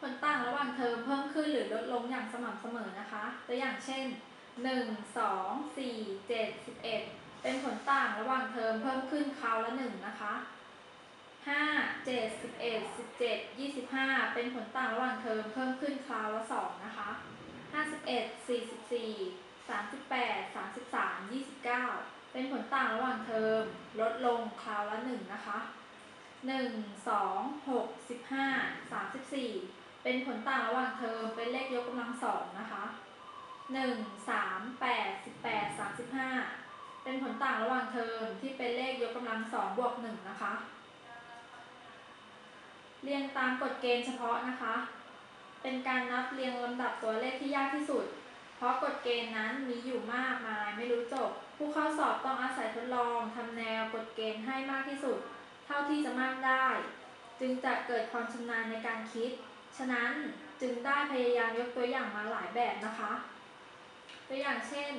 ผลต่างระหว่างเทอมเพิ่มขึ้นหรือลดลงอย่างสม่ำเสมอนะคะ ตัวอย่างเช่น 1 2 4 7 11 เป็นผลต่างระหว่างเทอมเพิ่มขึ้นคราวละ 1 นะคะ 5 7 11 17 25 เป็นผลต่างระหว่างเทอมเพิ่มขึ้นคราวละ 2 นะคะ 51 44 38 33 29 เป็นผลต่างระหว่างเทอม ลดลงคราวละ 1 นะคะ 1 2 6 15 34 เป็นผลต่างระหว่างเทอม เป็นเลขยกกำลังสองนะคะ1 3 8 18 35เป็นผลต่างระหว่างเทอมที่เป็นเลขยกกำลังสองบวก1นะคะ เรียงตามกฎเกณฑ์เฉพาะนะคะ เป็นการนับเรียงลำดับตัวเลขที่ยากที่สุด เพราะกฎเกณฑ์นั้นมีอยู่มากมายไม่รู้จบ ผู้เข้าสอบต้องอาศัยทดลองทำแนวกฎเกณฑ์ให้มากที่สุด เท่าที่จะมากได้ จึงจะเกิดความชำนาญในการคิด ฉะนั้นจึงได้พยายามยกตัวอย่างมาหลายแบบนะคะ ตัวอย่างเช่น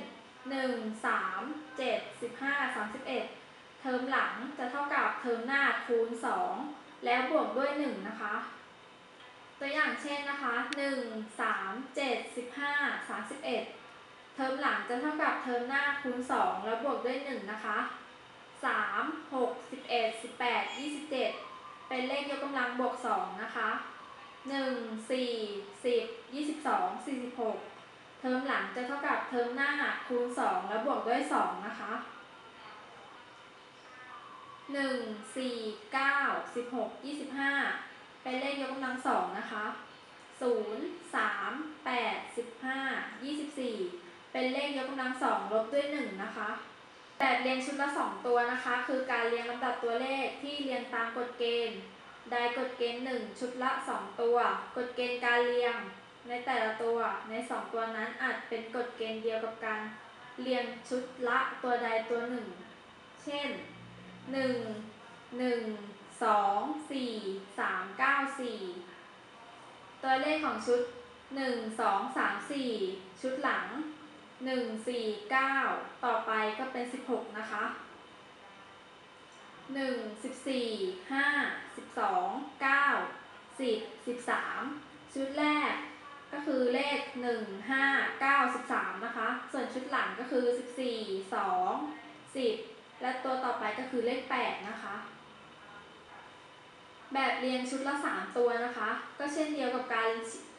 1 3 7 15 31 เทอมหลังจะเท่ากับเทอมหน้าคูณ 2 แล้วบวกด้วย 1 นะคะ ตัวอย่างเช่นนะคะ 1 3 7 15 31เทอมหลังจะเท่ากับเทอมหน้าคูณ 2 แล้วบวกด้วย 1 นะคะ 3 6 11 18 27 เป็นเลขยกกำลังบวก 2 นะคะ 1 4 10 22 46เทอมหลังจะเท่ากับเทอมหน้าคูณ2แล้วบวกด้วย2นะคะ1 4 9 16 25เป็นเลขยกกำลัง2นะคะ0 3 8 15 24เป็นเลขยกกำลัง2ลบด้วย1นะคะแบบเรียงชุดละ2ตัวนะคะ คือการเรียงลำดับตัวเลขที่เรียงตามกฎเกณฑ์ ได้กฎเกณฑ์ 1 ชุดละ 2 ตัว กฎเกณฑ์การเรียง ในแต่ละตัวใน 2 ตัวนั้นอาจเป็นกฎเกณฑ์เดียวกับการเรียงชุดละตัวใดตัวหนึ่ง เช่น 1 1 2 4 3 9 4 ตัวเลขของชุด 1 2 3 4 ชุดหลัง 1 4 9 ต่อไปก็เป็น 16 นะคะ หนึ่งสิบสี่ห้าสิบสองเก้าสิบสิบสามชุดแรกก็คือเลขหนึ่งห้าเก้าสิบสามนะคะ ส่วนชุดหลังก็คือสิบสี่สองสิบและตัวต่อไปก็คือเลขแปดนะคะ แบบเรียงชุดละสามตัวนะคะ ก็เช่นเดียวกับการ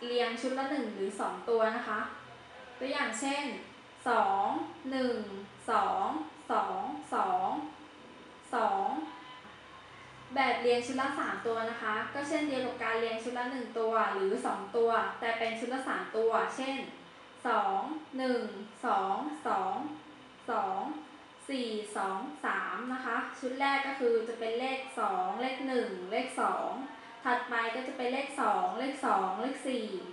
เรียงชุดละหนึ่งหรือสองตัวนะคะ ตัวอย่างเช่นสองหนึ่งสอง เรียงชุดละ 3 ตัวนะคะ ก็เช่นเดียวกับการเรียงชุดละ 1 ตัวหรือ 2 ตัว แต่เป็นชุดละ 3 ตัว เช่น 2 1 2 2 2 4 2 3 นะคะ ชุดแรกก็คือจะเป็นเลข 2 เลข 1 เลข 2 ถัดไปก็จะเป็นเลข 2 เลข 2 เลข 4